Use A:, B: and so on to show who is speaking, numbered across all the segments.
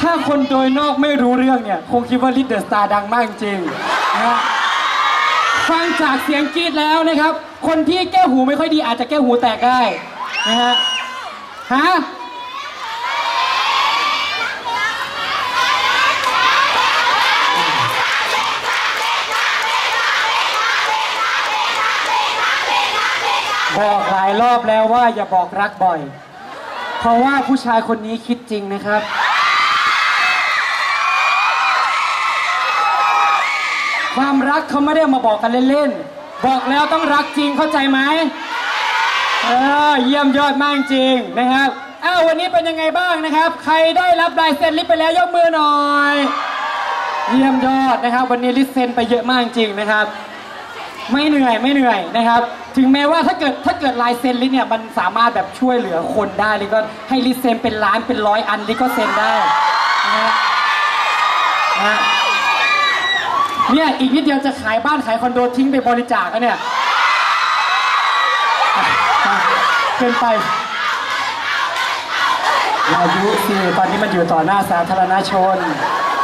A: ถ้าคนโดยนอกไม่รู้เรื่องเนี่ย คงคิดว่าลิดเดอะสตาร์ดังมากจริงๆนะฮะฟังจากเสียงกรีดแล้วนะครับ คนที่แก้หูไม่ค่อยดีอาจจะแก้หูแตกได้นะฮะฮะบอกหลายรอบแล้วว่าอย่าบอกรักบ่อย เพราะว่าผู้ชายคนนี้คิดจริงนะครับ ความรักเขาไม่ได้มาบอกกันเล่นๆ บอกแล้วต้องรักจริงเข้าใจไหมเออเยี่ยมยอดมากจริงนะครับอ้าววันนี้เป็นยังไงบ้างนะครับ ใครได้รับลายเซ็นลิปไปแล้วยกมือหน่อย เยี่ยมยอดนะครับ วันนี้ลิปเซ็นไปเยอะมากจริงนะครับ ไม่เหนื่อยไม่เหนื่อยนะครับ ถึงแม้ว่าถ้าเกิดถ้าเกิดลายเซ็นลิเนี่ยมันสามารถแบบช่วยเหลือคนได้ลิก็ให้ลิเซ็นเป็นล้านเป็นร้อยอันลิก็เซ็นได้นะฮะนะฮะเนี่ยอีกนิดเดียวจะขายบ้านขายคอนโดทิ้งไปบริจาคแล้วเนี่ยเกินไปอายุสิตอนนี้มันอยู่ต่อหน้าสาธารณชน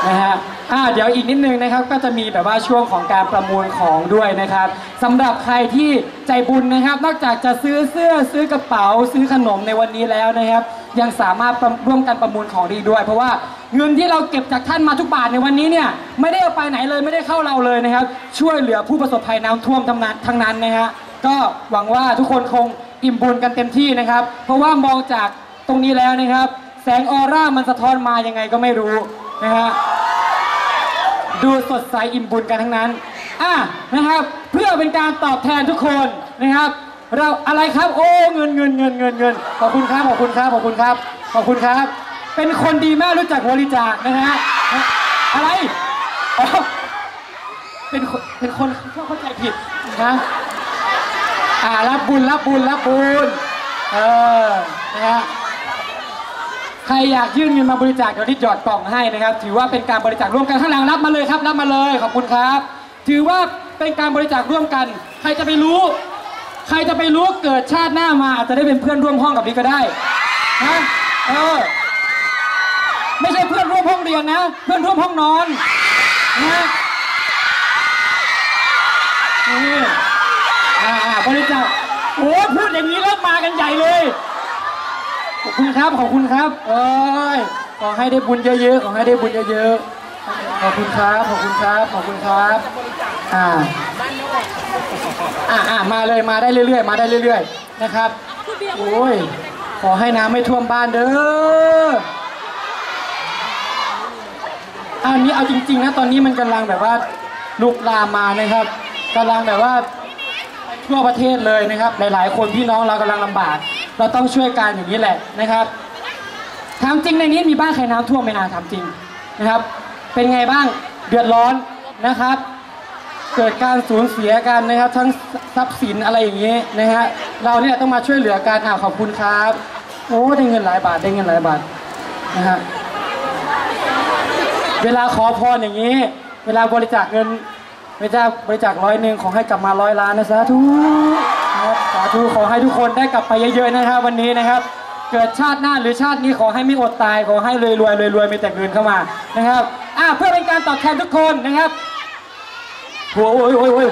A: นะฮะ อ่าเดี๋ยวอีกนิดนึงนะครับก็จะมีแบบว่าช่วงของการประมูลของด้วยนะครับสำหรับใครที่ใจบุญนะครับ นอกจากจะซื้อเสื้อซื้อกระเป๋า ซื้อขนมในวันนี้แล้วนะครับ ยังสามารถร,ร่วมกันประมูลของดีด้วย เพราะว่าเงินที่เราเก็บจากท่านมาทุกบาทในวันนี้เนี่ยไม่ได้เอาไปไหนเลยไม่ได้เข้าเราเลยนะครับ ช่วยเหลือผู้ประสบภัยน้ำท่วมทั้งนั้นทั้งนั้นนะฮะก็หวังว่าทุกคนคงอิ่มบุญกันเต็มที่นะครับ เพราะว่ามองจากตรงนี้แล้วนะครับ แสงออร่ามันสะท้อนมายังไงก็ไม่รู้นะฮะ ดูสดใสอิ่มบุญกันทั้งนั้นอะนะครับ เพื่อเป็นการตอบแทนทุกคนนะครับ เราอะไรครับโอ้เงินเงินเงินเงินเงินขอบคุณครับขอบคุณครับขอบคุณครับขอบคุณครับ เป็นคนดีมากรู้จักบริจาคนะฮะอะไรเป็นคนเป็นคนเข้าใจผิดนะอ่ารับบุญรับบุญรับบุญเออนะฮะ ใครอยากยื่นเงินมาบริจาคเดี๋ยวที่หยอดกล่องให้นะครับ ถือว่าเป็นการบริจาคร่วมกันข้างหลังรับมาเลยครับรับมาเลยขอบคุณครับ ถือว่าเป็นการบริจาคร่วมกัน ใครจะไปรู้ ใครจะไปรู้เกิดชาติหน้ามาอาจจะได้เป็นเพื่อนร่วมห้องกับนี้ก็ได้นะเออไม่ใช่เพื่อนร่วมห้องเรียนนะ เพื่อนร่วมห้องนอนนะนี่อ่าอ่าบริจาคโอ้พูดอย่างนี้แล้วมากันใหญ่เลย ขอบคุณครับขอบคุณครับเอ้ยขอให้ได้บุญเยอะๆขอให้ได้บุญเยอะๆขอบคุณครับขอบคุณครับขอบคุณครับอ่าอ่าอ่ามาเลยมาได้เรื่อยๆ มาได้เรื่อย ๆ นะครับโอ้ยขอให้น้ำไม่ท่วมบ้านเด้ออันนี้เอาจริง ๆ นะตอนนี้มันกำลังแบบว่าลุกลามมานะครับกำลังแบบว่าทั่วประเทศเลยนะครับ หลายๆ คนพี่น้องเรากำลังลำบาก เราต้องช่วยกันอย่างนี้แหละนะครับถามจริงในนี้มีบ้านใครน้ำท่วมไหมนาถามจริงนะครับ เป็นไงบ้างเดือดร้อนนะครับ เกิดการสูญเสียกันนะครับ ทั้งทรัพย์สินอะไรอย่างนี้นะฮะเราเนี่ยต้องมาช่วยเหลือกันอ่าขอบคุณครับโอ้ได้เงินหลายบาทได้เงินหลายบาทนะฮะเวลาขอพรอย่างนี้ เวลาบริจาคเงินบริจาบริจาคร้อยหนึ่งของให้กลับมาร้อยล้านนะสาธุน ครับสาธุขอให้ทุกคนได้กลับไปเยอะๆนะครับวันนี้นะครับ เกิดชาติหน้าหรือชาตินี้ขอให้ไม่อดตายขอให้รวยรวยรวยรวยๆมีแต่เงินเข้ามานะครับอ่าเพื่อเป็นการตอบแทนทุกคนนะครับโอ้ยโอ้ยโอ้ยโอ้ย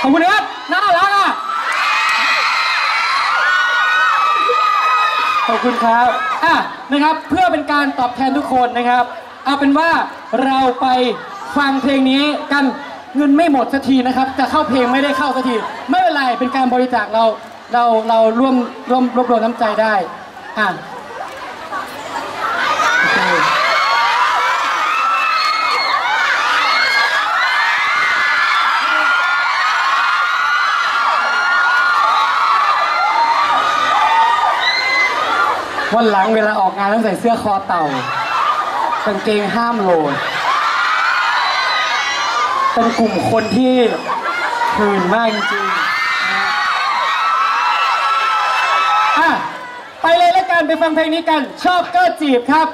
A: ขอบคุณครับน่ารักอะขอบคุณครับอะนะครับเพื่อเป็นการตอบแทนทุกคนนะครับ เอาเป็นว่าเราไปฟังเพลงนี้กัน เงินไม่หมดสักทีนะครับ จะเข้าเพลงไม่ได้เข้าสักที ไม่เป็นไรเป็นการบริจาคเราเราเราร่วมร่วมรวบรวมน้ำใจได้อะวันหลังเวลาออกงานต้องใส่เสื้อคอเต่ากางเกงห้ามโหล เป็นกลุ่มคนที่หื่นมากจริงๆนะอะไปเลยแล้วกันไปฟังเพลงนี้กัน ชอบก็จีบครับ